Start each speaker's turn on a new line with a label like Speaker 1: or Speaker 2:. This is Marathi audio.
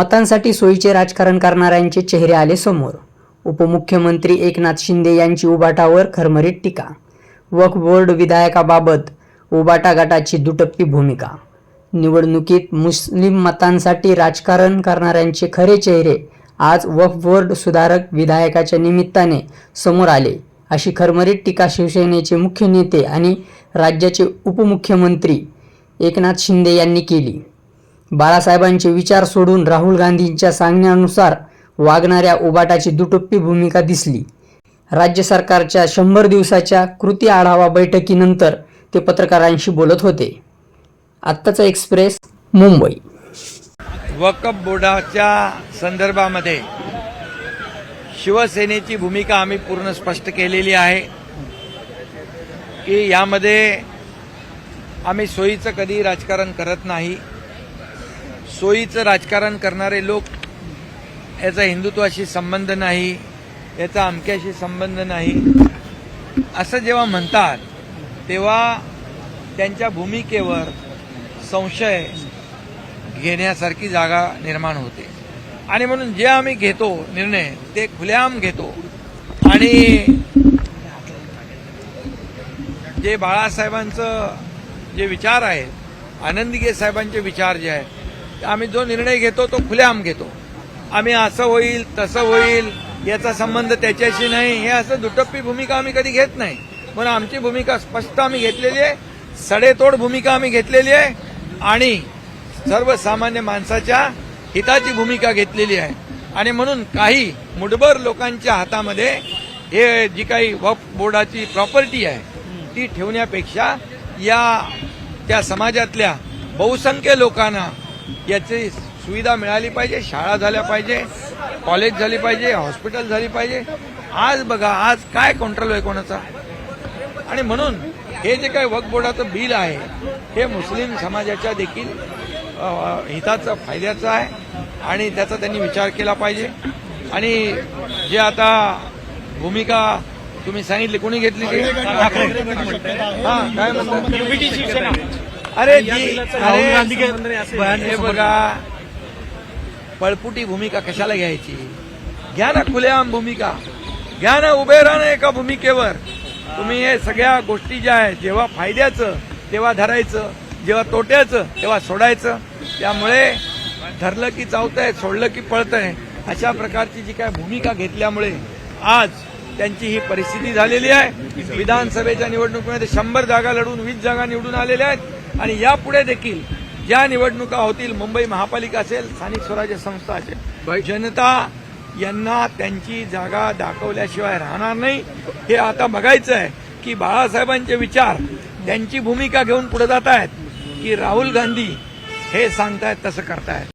Speaker 1: मतांसाठी सोयीचे राजकारण करणाऱ्यांचे चेहरे आले समोर. उपमुख्यमंत्री एकनाथ शिंदे यांची उबाटावर खरमरीत टीका. वक्फ बोर्ड विधायकाबाबत उबाटा गटाची दुटप्पी भूमिका. निवडणुकीत मुस्लिम मतांसाठी राजकारण करणाऱ्यांचे खरे चेहरे आज वक्फ बोर्ड सुधारक विधायकाच्या निमित्ताने समोर आले अशी खरमरीत टीका शिवसेनेचे मुख्य नेते आणि राज्याचे उपमुख्यमंत्री एकनाथ शिंदे यांनी केली. बाळासाहेबांचे विचार सोडून राहुल गांधींच्या सांगण्यानुसार वागणाऱ्या उबाटाची दुटप्पी भूमिका दिसली. राज्य सरकारच्या शंभर दिवसाच्या कृती आढावा बैठकीनंतर ते पत्रकारांशी बोलत होते. आत्ताचा एक्सप्रेस मुंबई.
Speaker 2: वकफ बोर्डाच्या संदर्भामध्ये शिवसेनेची भूमिका आम्ही पूर्ण स्पष्ट केलेली आहे की यामध्ये आम्ही सोयीचं कधी राजकारण करत नाही. सोयीचं राजकारण करणारे लोक याचा हिंदुत्वाशी संबंध नाही याचा अमक्याशी संबंध नाही. असं जेव्हा म्हणतात तेव्हा त्यांच्या भूमिकेवर संशय घेण्यासारखी जागा निर्माण होते. आणि म्हणून जे आम्ही घेतो निर्णय ते खुलेआम घेतो. आणि जे बाळासाहेबांचं जे विचार आहेत आनंदीगे साहेबांचे विचार जे आहेत आम्ही जो निर्णय घेतो तो खुलेआम घेतो. आम्ही असं होईल तसं होईल याचा संबंध त्याच्याशी नाही. हे असं दुटप्पी भूमिका आम्ही कधी घेत नाही. म्हणून आमची भूमिका स्पष्ट आम्ही घेतलेली आहे. सडेतोड भूमिका आम्ही घेतलेली आहे. आणि सर्वसामान्य माणसाच्या हिताची भूमिका घेतलेली आहे. आणि म्हणून काही मुठभर लोकांच्या हातामध्ये हे जी काही वक्फ बोर्डाची प्रॉपर्टी आहे ती ठेवण्यापेक्षा या त्या समाजातल्या बहुसंख्य लोकांना याची सुविधा मिळाली पाहिजे शाळा झाल्या पाहिजे कॉलेज झाली पाहिजे हॉस्पिटल झाली पाहिजे आज बघा आज काय कंट्रोल आहे कोणाचा आणि म्हणून हे जे काही वक्फ बोर्डाचं बिल आहे हे मुस्लिम समाजाच्या देखील हिताचं फायद्याचं आहे आणि त्याचा त्यांनी विचार केला पाहिजे आणि जे आता भूमिका तुम्ही सांगितली कोणी घेतली ती हा काय म्हणतात अरे जी अरे, हे बघा. पळपुटी भूमिका कशाला घ्यायची? घ्या ना खुलेआम भूमिका. घ्या ना उभे राहा ना एका भूमिकेवर. तुम्ही हे सगळ्या गोष्टी ज्या आहेत जेव्हा फायद्याचं तेव्हा धरायचं जेव्हा तोट्याचं तेव्हा सोडायचं. त्यामुळे धरलं की चावतंय सोडलं की पळतंय. अशा प्रकारची जी काय भूमिका घेतल्यामुळे आज त्यांची ही परिस्थिती झालेली आहे. विधानसभेच्या निवडणुकीमध्ये शंभर जागा लढून वीस जागा निवडून आलेल्या आहेत. आणि यापुढे देखील ज्या निवडणुका होतील मुंबई महापालिका असेल स्थानिक स्वराज्य संस्था असेल जनता यांना त्यांची जागा दाखवल्याशिवाय राहणार नाही. हे आता बघायचं आहे की बाळासाहेबांचे विचार त्यांची भूमिका घेऊन पुढे जात आहेत की राहुल गांधी हे सांगतायत तसं करतायत.